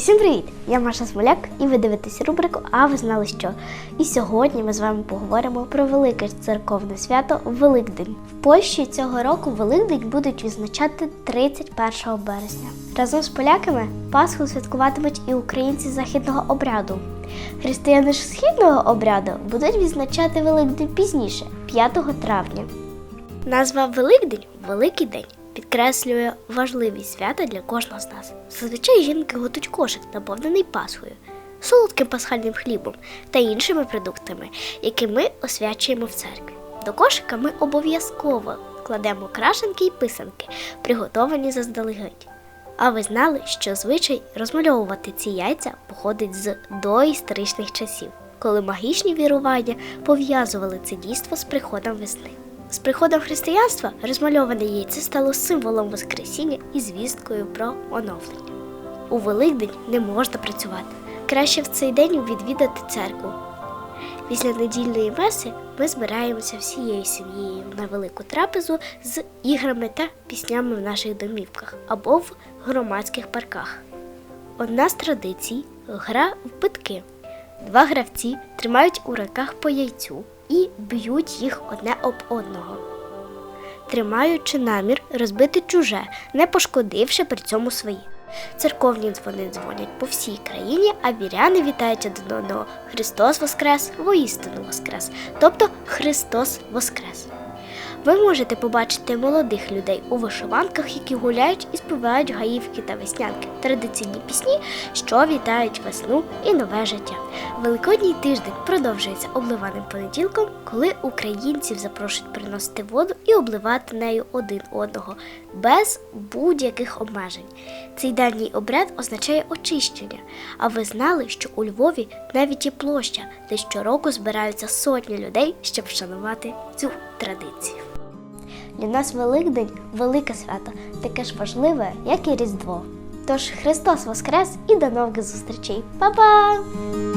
Усім привіт! Я Маша Смоляк, і ви дивитесь рубрику А ви знали що? І сьогодні ми з вами поговоримо про велике церковне свято Великдень. В Польщі цього року Великдень будуть відзначати 31 березня. Разом з поляками Пасху святкуватимуть і українці західного обряду. Християни ж східного обряду будуть відзначати Великдень пізніше, 5 травня. Назва Великдень Великий день підкреслює важливість свята для кожного з нас. Зазвичай жінки готують кошик, наповнений пасхою, солодким пасхальним хлібом та іншими продуктами, які ми освячуємо в церкві. До кошика ми обов'язково кладемо крашенки і писанки, приготовані заздалегідь. А ви знали, що звичай розмальовувати ці яйця походить з доісторичних часів, коли магічні вірування пов'язували це дійство з приходом весни. З приходом християнства розмальоване яйце стало символом Воскресіння і звісткою про оновлення. У Великдень не можна працювати. Краще в цей день відвідати церкву. Після недільної меси ми збираємося всією сім'єю на велику трапезу з іграми та піснями в наших домівках або в громадських парках. Одна з традицій гра в битки. Два гравці тримають у руках по яйцю і б'ють їх одне об одного, тримаючи намір розбити чуже, не пошкодивши при цьому свої. Церковні дзвони дзвонять по всій країні, а віряни вітають один одного Христос Воскрес, воістину Воскрес, тобто Христос Воскрес. Ви можете побачити молодих людей у вишиванках, які гуляють і співають гаївки та веснянки, традиційні пісні, що вітають весну і нове життя. Великодній тиждень продовжується обливаним понеділком, коли українців запрошують приносити воду і обливати нею один одного без будь-яких обмежень. Цей давній обряд означає очищення. А ви знали, що у Львові навіть є площа, де щороку збираються сотні людей, щоб вшанувати цю традицію. Для нас Великдень велике свято, таке ж важливе, як і Різдво. Тож Христос Воскрес і до нових зустрічей. Па-па!